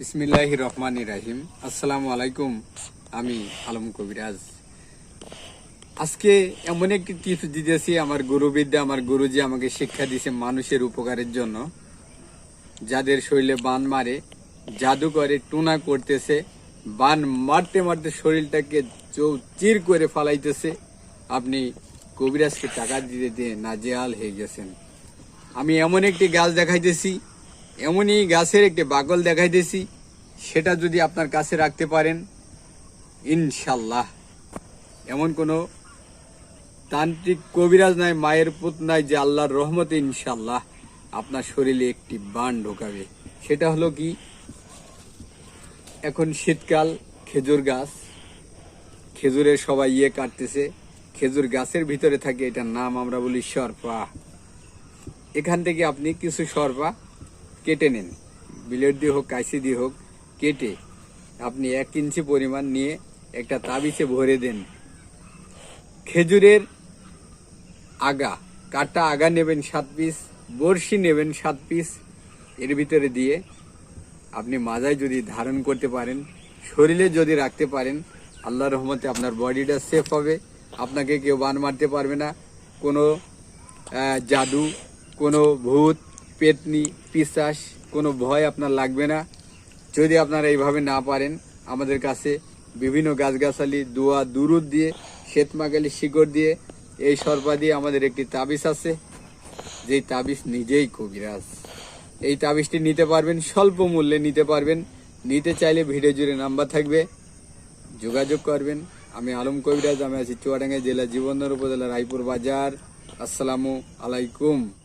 বিসমিল্লাহ রহমান রাহিম। আসসালামু আলাইকুম, আমি আলম কবিরাজ। আজকে এমন একটি টিপস দিতেছি আমার গুরুবিদ্যা, আমার গুরুজি আমাকে শিক্ষা দিয়েছে মানুষের উপকারের জন্য। যাদের শরীরে বান মারে জাদু করে টুনা করতেছে, বান মারতে মারতে শরীরটাকে চৌচির করে ফালাইতেছে। আপনি কবিরাজকে টাকা দিতে দিয়ে নাজেহাল হয়ে গেছেন। আমি এমন একটি গাছ দেখাইতেছি এমনই গাছের একটি বাকল দেখাইতেছি সেটা যদি আপনার কাছে রাখতে পারেন ইনশাল্লাহ এমন কোনো তান্ত্রিক কবিরাজ নাই, মায়ের পুত নাই যে আল্লাহর রহমতে ইনশাল্লাহ আপনার শরীরে একটি বান ঢোকাবে। সেটা হলো কি? এখন শীতকাল, খেজুর গাছ। খেজুরের সবাই ইয়ে কাটতেছে। খেজুর গাছের ভিতরে থাকে, এটার নাম আমরা বলি সরপা। এখান থেকে আপনি কিছু সরপা কেটে নেন। বিলেট দিয়ে হোক কাইসি দিয়ে হোক, কেটে আপনি এক ইঞ্চি পরিমাণ নিয়ে একটা তাবিজে ভরে দেন। খেজুরের আগা, কাটা আগা নেবেন সাত পিস, বড়শি নেবেন সাত পিস। এর ভিতরে দিয়ে আপনি মাজায় যদি ধারণ করতে পারেন, শরীরে যদি রাখতে পারেন আল্লাহ রহমতে আপনার বডিটা সেফ হবে, আপনাকে কেউ বান মারতে পারবে না। কোনো জাদু, কোনো ভূত পেতনি পিসাস, কোনো ভয় আপনার লাগবে না। যদি আপনারা এইভাবে না পারেন, আমাদের কাছে বিভিন্ন গাছগাছালি, দোয়া, দুরুদ দিয়ে শ্বেতমাগালি শিকড় দিয়ে, এই সর্পা দিয়ে আমাদের একটি তাবিজ আছে। যেই তাবিজ নিজেই কবিরাজ। এই তাবিজটি নিতে পারবেন, স্বল্প মূল্যে নিতে পারবেন। নিতে চাইলে ভিডিও জুড়ে নাম্বার থাকবে। যোগাযোগ করবেন। আমি আলম কবিরাজ, আমি আছি চুয়াডাঙ্গা জেলা জীবননগর উপজেলা রায়পুর বাজার। আসসালামু আলাইকুম।